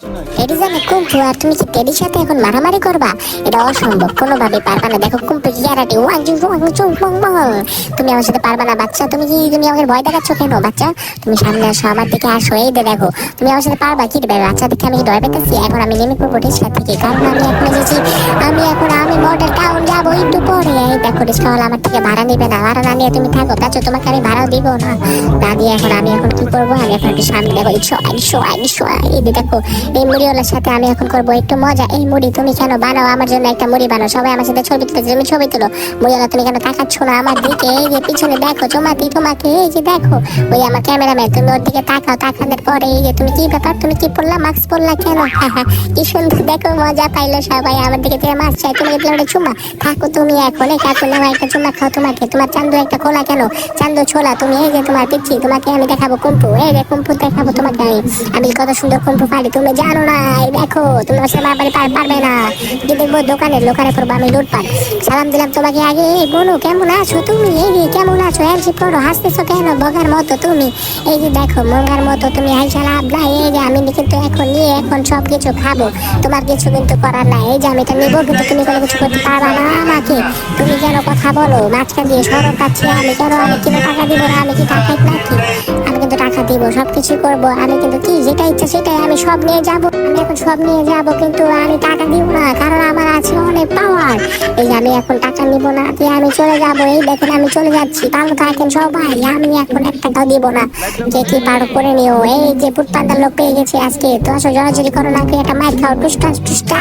এটি কুম্পু আর তুমি কি টেডির সাথে এখন মারামারি করবা? এটা অসম্ভব কোনোভাবে পারবা না। দেখো কুম্পু ইয়ারাটি ওয়াং, জু, ওয়াং চু ওয়াং ওয়াং। তুমি আমার সাথে পারবা না, বাচ্চা। তুমি কি তুমি আমাকে ভয় দেখাচ্ছ কেন, বাচ্চা? তুমি সামনে আসো, আমার দিকে আসো, এই দেখো। তুমি আমার সাথে পারবা কি দেবে বাচ্চা দেখে আমি ভয় পেতেছি? এখন আমি নেমে পড়ব রিক্সা থেকে, কারণ আমি এখন এসেছি। আমি এখন, আমি মডেল দেখো রিক্সাওয়ালা আমার থেকে ভাড়া নিবে না। ভাড়া না নিয়ে তুমি থাকো বাচ্চা তোমাকে আমি ভাড়াও দিব না। না দিয়ে এখন আমি এখন কি করব? আমি এখন একটু সামনে দেখো একশো একশো একশো এই দেখো, এই মুড়িওয়ালার সাথে আমি এখন করব একটু মজা। এই মুড়ি তুমি কেন বানাও? আমার জন্য একটা মুড়ি বানাও। সবাই আমার সাথে ছবি তুলতে তুমি ছবি তুলো। মুড়িওয়ালা, তুমি কেন তাকাচ্ছ না আমার দিকে? এই যে পিছনে দেখো চুমাতি তোমাকে, এই যে দেখো। ওই আমার ক্যামেরাম্যান তুমি ওর দিকে তাকাও, তাকানোর পরে এই যে তুমি কি ব্যাপার? তুমি কি পড়লা? মাস্ক পড়লা কেন? কি সুন্দর, দেখো, মজা পাইলো সবাই। আমার দিকে মাছ চাই তোমাকে দিলাম চুমা। থাকো তুমি এখন। কাকু নামা একটা চুমা খাও তোমাকে। তোমার চান্দু একটা খোলা কেন? চান্দু ছোলা, তুমি এই যে তোমার পিচ্ছি, তোমাকে আমি দেখাবো কুম্পু। এই যে কুম্পু, দেখাবো তোমাকে আমি। আমি কত সুন্দর কুম্পু পারি, তুমি জানো না দেখো, তুমি আমার সাথে পারবে না। কি দেখব দোকানে দোকানে করব আমি লুটপাট। সালাম দিলাম তোমাকে আগে। এই বোনু, কেমন আছো তুমি? এই যে কেমন আছো? এলসি করো হাসতেছো কেন? বগার মতো তুমি। এই যে দেখো মঙ্গার মতো তুমি আইসা লাভ নাই এই যে আমি কিন্তু এখন নিয়ে এখন সব কিছু খাব। তোমার কিছু কিন্তু করার নাই। এই যে আমি এটা নেব, কিন্তু তুমি কোনো কিছু করতে পারবা না আমাকে। তুমি কেন কথা বলো? মাঝখান দিয়ে সরব পাচ্ছি আমি। কেন আমি কিনে টাকা দিব না? আমি কি টাকা নাকি? আমি কিন্তু টাকা দিব সব কিছু করব। আমি কিন্তু কি যেটা ইচ্ছা সেটাই আমি সব নিয়ে যাব। আমি এখন সব নিয়ে যাব, কিন্তু আমি টাকা দিব না। কারণ এই আমি এখন টাকা নিব না, দিয়ে আমি চলে যাব। এই দেখেন আমি চলে যাচ্ছি। ভালো থাকেন সবাই, আমি এখন এক টাকাও দিব না। যে কি পারো করে নিও? এই যে ফুটপান্তার লোক পেয়ে গেছে আজকে। তো আসো জড়াজড়ি করো না, একটা মাইর খাও, টুসটা টুসটা।